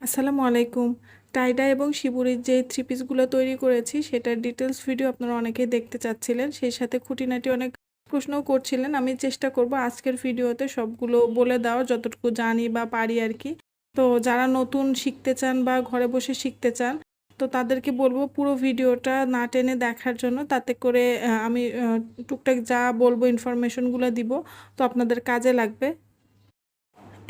আসসালামু আলাইকুম। টাইডা এবং শিবুরির যে থ্রি পিসগুলো তৈরি করেছি, সেটার ডিটেলস ভিডিও আপনারা অনেকেই দেখতে চাচ্ছিলেন। সেই সাথে খুঁটিনাটি অনেক প্রশ্নও করছিলেন। আমি চেষ্টা করব আজকের ভিডিওতে সবগুলো বলে দেওয়ার যতটুকু জানি বা পারি আর কি। তো যারা নতুন শিখতে চান বা ঘরে বসে শিখতে চান, তো তাদেরকে বলব পুরো ভিডিওটা না টেনে দেখার জন্য। তাতে করে আমি টুকটাক যা বলব ইনফরমেশনগুলো দিব, তো আপনাদের কাজে লাগবে।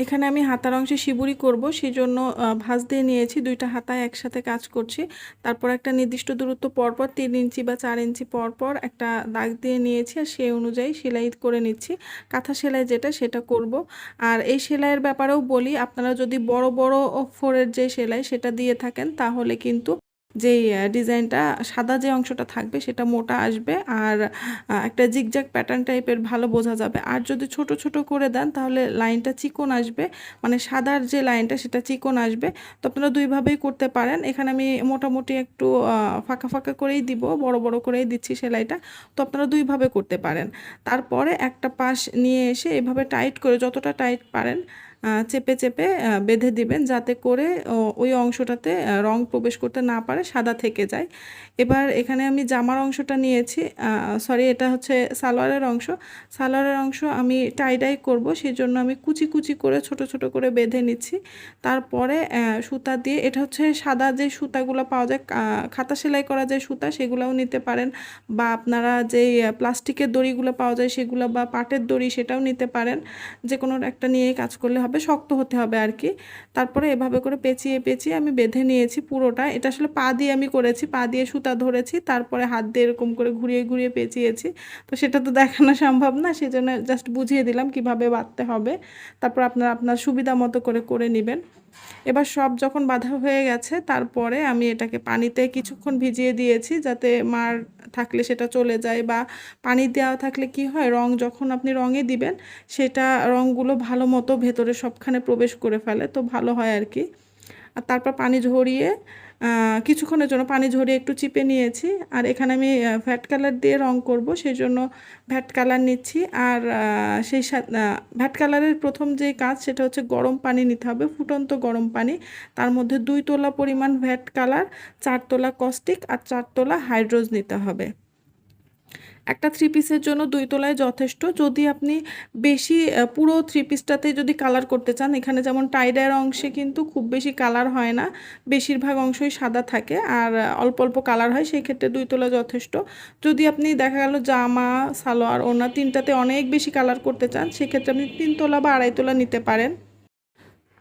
এখানে আমি হাতার অংশে শিবুরি করব সেই জন্য ভাঁজ দিয়ে নিয়েছি, দুইটা হাতায় একসাথে কাজ করছি। তারপর একটা নির্দিষ্ট দূরত্ব পরপর, তিন ইঞ্চি বা চার ইঞ্চি পরপর একটা দাগ দিয়ে নিয়েছি, আর সেই অনুযায়ী সেলাই করে নিচ্ছি। কাঁথা সেলাই যেটা, সেটা করব। আর এই সেলাইয়ের ব্যাপারেও বলি, আপনারা যদি বড় বড় ফোরের যে সেলাই, সেটা দিয়ে থাকেন, তাহলে কিন্তু যেই ডিজাইনটা সাদা যে অংশটা থাকবে সেটা মোটা আসবে আর একটা জিগজ্যাগ প্যাটার্ন টাইপের ভালো বোঝা যাবে। আর যদি ছোট ছোট করে দেন তাহলে লাইনটা চিকন আসবে। মানে সাদার যে লাইনটা সেটা চিকন আসবে। তো আপনারা দুইভাবেই করতে পারেন। এখানে আমি মোটামুটি একটু ফাঁকা ফাঁকা করেই দিব, বড় বড় করেই দিচ্ছি সেলাইটা। তো আপনারা দুইভাবে করতে পারেন। তারপরে একটা পাশ নিয়ে এসে এভাবে টাইট করে, যতটা টাইট পারেন চেপে চেপে বেঁধে দিবেন যাতে করে ওই অংশটাতে রং প্রবেশ করতে না পারে, সাদা থেকে যায়। এবার এখানে আমি জামার অংশটা নিয়েছি। সরি এটা হচ্ছে সালোয়ারের অংশ। সালোয়ারের অংশ আমি টাইডাই করব সেই জন্য আমি কুচি কুচি করে, ছোট ছোট করে বেঁধে নিচ্ছি। তারপরে সুতা দিয়ে, এটা হচ্ছে সাদা যে সুতাগুলো পাওয়া যায় খাতা সেলাই করা যে সুতা, সেগুলোও নিতে পারেন। বা আপনারা যেই প্লাস্টিকের দড়িগুলো পাওয়া যায়, সেগুলো বা পাটের দড়ি, সেটাও নিতে পারেন। যে কোনো একটা নিয়েই কাজ করলে হবে। শক্ত হতে হবে আর কি তারপরে এভাবে করে পেঁচিয়ে পেঁচিয়ে আমি বেঁধে নিয়েছি পুরোটা। এটা আসলে পা দিয়ে আমি করেছি, পা দিয়ে সুতা ধরেছি, তারপরে হাত দিয়ে এরকম করে ঘুরিয়ে ঘুরিয়ে পেঁচিয়েছি। তো সেটা তো দেখানো সম্ভব না সেই জন্য জাস্ট বুঝিয়ে দিলাম কীভাবে বাঁধতে হবে। তারপর আপনার আপনার সুবিধা মতো করে করে নেবেন। এবার সব যখন বাঁধা হয়ে গেছে, তারপরে আমি এটাকে পানিতে কিছুক্ষণ ভিজিয়ে দিয়েছি যাতে মার থাকলে সেটা চলে যায় বা পানি দেওয়া থাকলে কি হয়, রং যখন আপনি রঙে দিবেন, সেটা রঙগুলো ভালো মতো ভেতরে সবখানে প্রবেশ করে ফেলে, তো ভালো হয় আর কি। আর তারপর পানি ঝরিয়ে কিছুক্ষণের জন্য পানি ঝরিয়ে একটু চিপে নিয়েছি। আর এখানে আমি ভ্যাট কালার দিয়ে রং করব, সেই জন্য ভ্যাট কালার নিচ্ছি। আর সেই ভ্যাট কালারের প্রথম যে কাজ সেটা হচ্ছে গরম পানি নিতে হবে, ফুটন্ত গরম পানি। তার মধ্যে দুই তোলা পরিমাণ ভ্যাট কালার চার তোলা কস্টিক আর চার তোলা হাইড্রোজ নিতে হবে। একটা থ্রি পিসের জন্য দুই তোলায় যথেষ্ট। যদি আপনি বেশি পুরো থ্রি পিসটাতে যদি কালার করতে চান, এখানে যেমন টাইডার অংশে কিন্তু খুব বেশি কালার হয় না। বেশিরভাগ অংশই সাদা থাকে আর অল্প অল্প কালার হয়, সেই ক্ষেত্রে দুই তোলা যথেষ্ট। যদি আপনি দেখা গেল জামা, সালোয়ার ওনা তিনটাতে অনেক বেশি কালার করতে চান, সেক্ষেত্রে আপনি তিন তোলা বা আড়াই তোলা নিতে পারেন।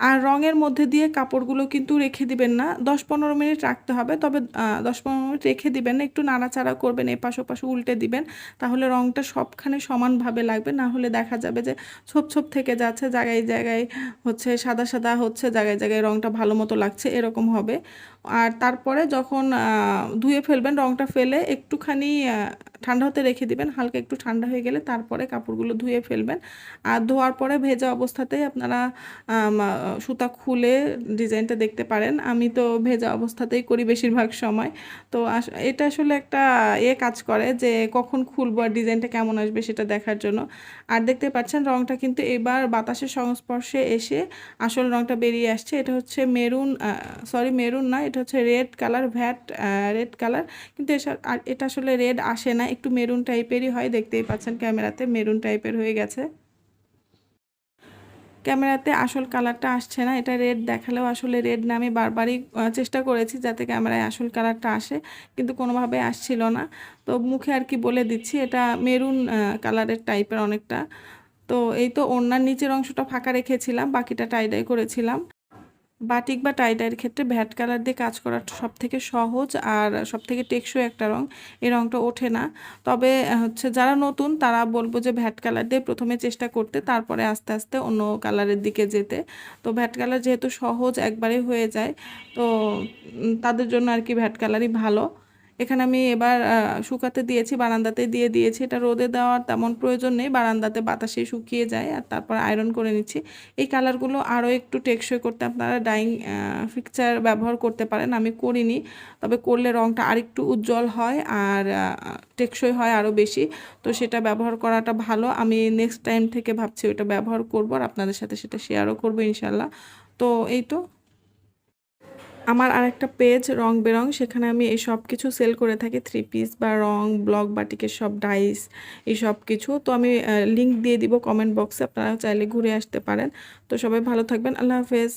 আর রঙের মধ্যে দিয়ে কাপড়গুলো কিন্তু রেখে দিবেন না। দশ পনেরো মিনিট রাখতে হবে। তবে দশ পনেরো মিনিট রেখে দিবেন, একটু নাড়াচাড়া করবেন, এপাশ ওপাশ উল্টে দিবেন, তাহলে রঙটা সবখানে সমানভাবে লাগবে। না হলে দেখা যাবে যে ছোপ ছোপ থেকে যাচ্ছে, জায়গায় জায়গায় হচ্ছে সাদা সাদা হচ্ছে, জায়গায় জায়গায় রঙটা ভালো মতো লাগছে, এরকম হবে। আর তারপরে যখন ধুয়ে ফেলবেন, রঙটা ফেলে একটুখানি ঠান্ডা হতে রেখে দিবেন, হালকা একটু ঠান্ডা হয়ে গেলে তারপরে কাপড়গুলো ধুয়ে ফেলবেন। আর ধোয়ার পরে ভেজা অবস্থাতেই আপনারা সুতা খুলে ডিজাইনটা দেখতে পারেন। আমি তো ভেজা অবস্থাতেই করি বেশিরভাগ সময়। তো এটা আসলে একটা এ কাজ করে যে কখন খুলবো আর ডিজাইনটা কেমন আসবে সেটা দেখার জন্য। আর দেখতে পাচ্ছেন রংটা কিন্তু এবার বাতাসের সংস্পর্শে এসে আসল রংটা বেরিয়ে আসছে। এটা হচ্ছে মেরুন সরি মেরুন না, এটা হচ্ছে রেড কালার, ভ্যাট রেড কালার। কিন্তু এটা আসলে রেড আসে না একটু মেরুন টাইপেরই হয়, দেখতেই পাচ্ছেন ক্যামেরাতে মেরুন টাইপের হয়ে গেছে। ক্যামেরাতে আসল কালারটা আসছে না, এটা রেড দেখালেও আসলে রেড না আমি বারবারই চেষ্টা করেছি যাতে ক্যামেরায় আসল কালারটা আসে, কিন্তু কোনোভাবে আসছিল না। তো মুখে আর কি বলে দিচ্ছি, এটা মেরুন কালারের টাইপের অনেকটা। তো এই তো ওড়নার নিচের অংশটা ফাঁকা রেখেছিলাম, বাকিটা টাইডাই করেছিলাম। বাটিক বা টাইডাইয়ের ক্ষেত্রে ভ্যাট কালার দিয়ে কাজ করা সব থেকে সহজ আর সব থেকে টেকসই একটা রং। এই রংটা ওঠে না। তবে হচ্ছে যারা নতুন, তারা বলব যে ভ্যাট কালার দিয়ে প্রথমে চেষ্টা করতে, তারপরে আস্তে আস্তে অন্য কালারের দিকে যেতে। তো ভ্যাট কালার যেহেতু সহজ একবারে হয়ে যায়, তো তাদের জন্য আর কি ভ্যাট কালারই ভালো। এখানে আমি এবার শুকাতে দিয়েছি, বারান্দাতে দিয়ে দিয়েছি। এটা রোদে দেওয়ার তেমন প্রয়োজন নেই, বারান্দাতে বাতাসে শুকিয়ে যায় আর তারপর আয়রন করে নিচ্ছি। এই কালারগুলো আরও একটু টেকসই করতে আপনারা ডাইং ফিকচার ব্যবহার করতে পারেন, আমি করিনি। তবে করলে রঙটা আরেকটু উজ্জ্বল হয় আর টেকসই হয় আরও বেশি। তো সেটা ব্যবহার করাটা ভালো। আমি নেক্সট টাইম থেকে ভাবছি ওটা ব্যবহার করব আর আপনাদের সাথে সেটা শেয়ারও করব ইনশাল্লাহ। তো এই তো। আমার আর একটা পেজ, রং বেরং, সেখানে আমি এই সব কিছু সেল করে থাকি। থ্রি পিস বা রং ব্লক বাটিকের সব ডাইস এই সব কিছু। তো আমি লিংক দিয়ে দিব কমেন্ট বক্সে আপনারা চাইলে ঘুরে আসতে পারেন। তো সবাই ভালো থাকবেন। আল্লাহ হাফেজ।